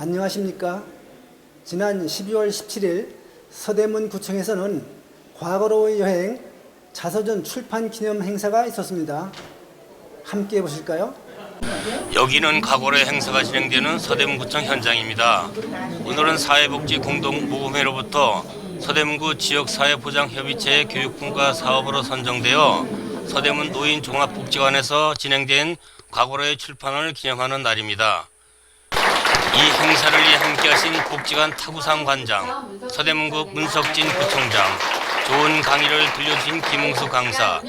안녕하십니까? 지난 12월 17일 서대문 구청에서는 과거로의 여행 자서전 출판 기념 행사가 있었습니다. 함께 보실까요? 여기는 과거의 행사가 진행되는 서대문구청 현장입니다. 오늘은 사회복지 공동 모금회로부터 서대문구 지역사회보장협의체의 교육분과 사업으로 선정되어 서대문 노인종합복지관에서 진행된 과거의 출판을 기념하는 날입니다. 이 행사를 위해 함께하신 복지관 타구상 관장, 서대문구 문석진 구청장, 좋은 강의를 들려주신 김웅수 강사,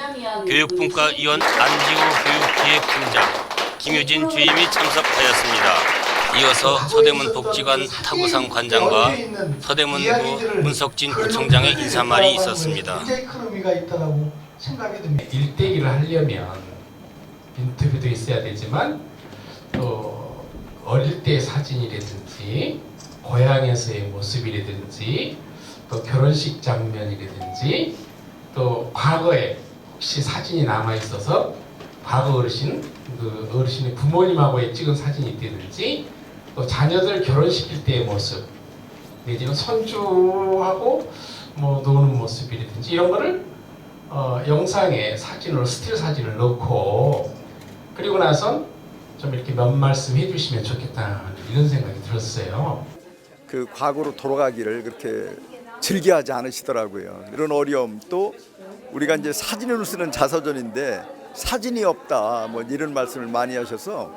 교육분과 위원 안지호 교육기획팀장, 김효진 주임이 참석하였습니다. 이어서 서대문 복지관 타구상 관장과 서대문구 문석진 구청장의 인사말이 있었습니다. 굉장히 큰 의미가 있다라고 생각이 듭니다. 일대기를 하려면 인터뷰도 있어야 되지만 또 어릴 때의 사진이라든지 고향에서의 모습이라든지 또 결혼식 장면이라든지 또 과거에 혹시 사진이 남아 있어서 과거 어르신 그 어르신의 부모님하고의 찍은 사진이 있다든지 또 자녀들 결혼시킬 때의 모습 내지는 손주하고 뭐 노는 모습이라든지 이런 거를 어, 영상에 사진으로 스틸 사진을 넣고 그리고 나선 좀 이렇게 몇 말씀 해주시면 좋겠다 이런 생각이 들었어요. 그 과거로 돌아가기를 그렇게 즐겨하지 않으시더라고요. 이런 어려움 또 우리가 이제 사진을 쓰는 자서전인데 사진이 없다 뭐 이런 말씀을 많이 하셔서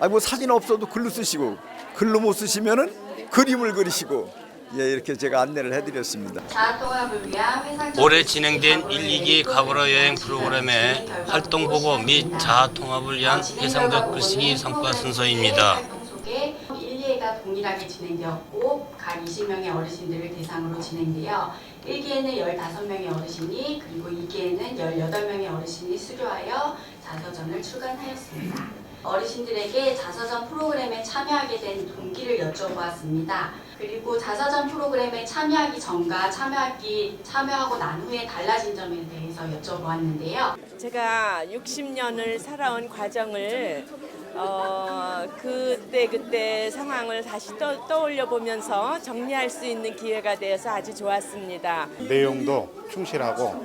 아뭐 사진 없어도 글로 쓰시고 글로 못 쓰시면은 그림을 그리시고 예 이렇게 제가 안내를 해드렸습니다. 자아통합을 위한 회상 올해 진행된 1, 2기 과거로 여행 프로그램의 활동 보고 및 자아 통합을 위한 해상적 글쓰기 성과 순서입니다. 활동 속에 1, 2회가 동일하게 진행되었고 각 20명의 어르신들을 대상으로 진행되어 1기에는 15명의 어르신이 그리고 2기에는 18명의 어르신이 수료하여 자서전을 출간하였습니다. 어르신들에게 자서전 프로그램에 참여하게 된 동기를 여쭤보았습니다. 그리고 자서전 프로그램에 참여하기 전과 참여하기 참여하고 난 후에 달라진 점에 대해서 여쭤보았는데요. 제가 60년을 살아온 과정을 어, 그때 그때 상황을 다시 떠, 떠올려 보면서 정리할 수 있는 기회가 되어서 아주 좋았습니다. 내용도 충실하고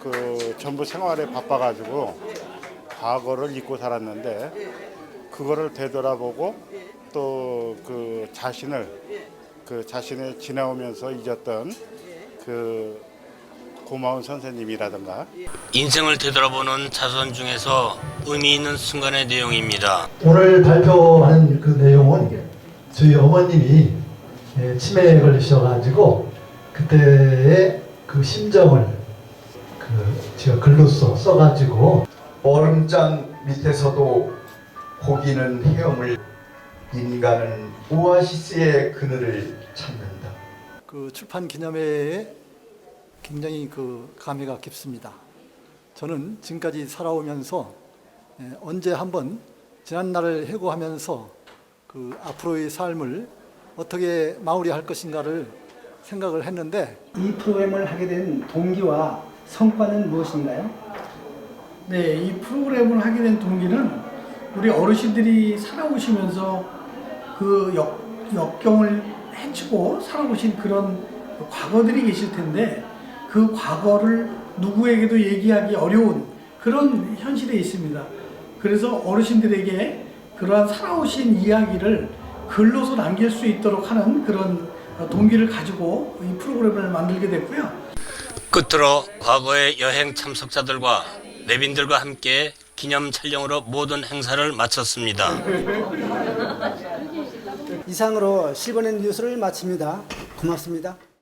그 전부 생활에 바빠가지고 과거를 잊고 살았는데 그거를 되돌아보고 또 그 자신을 그 자신을 지나오면서 잊었던 그 고마운 선생님이라든가 인생을 되돌아보는 자서전 중에서 의미 있는 순간의 내용입니다. 오늘 발표하는 그 내용은 저희 어머님이 예, 치매에 걸리셔가지고 그때의 그 심정을 그 제가 글로써 써가지고 얼음장 밑에서도 고기는 헤엄을 인간은 오아시스의 그늘을 찾는다. 그 출판 기념회에 굉장히 그 감회가 깊습니다. 저는 지금까지 살아오면서 예, 언제 한번 지난 날을 회고하면서 그 앞으로의 삶을 어떻게 마무리할 것인가를 생각을 했는데 이 프로그램을 하게 된 동기와 성과는 무엇인가요? 네, 이 프로그램을 하게 된 동기는 우리 어르신들이 살아오시면서 그 역, 역경을 헤치고 살아오신 그런 과거들이 계실 텐데 그 과거를 누구에게도 얘기하기 어려운 그런 현실에 있습니다. 그래서 어르신들에게 그러한 살아오신 이야기를 글로서 남길 수 있도록 하는 그런 동기를 가지고 이 프로그램을 만들게 됐고요. 끝으로 과거의 여행 참석자들과 내빈들과 함께 기념 촬영으로 모든 행사를 마쳤습니다. 이상으로 실버넷 뉴스를 마칩니다. 고맙습니다.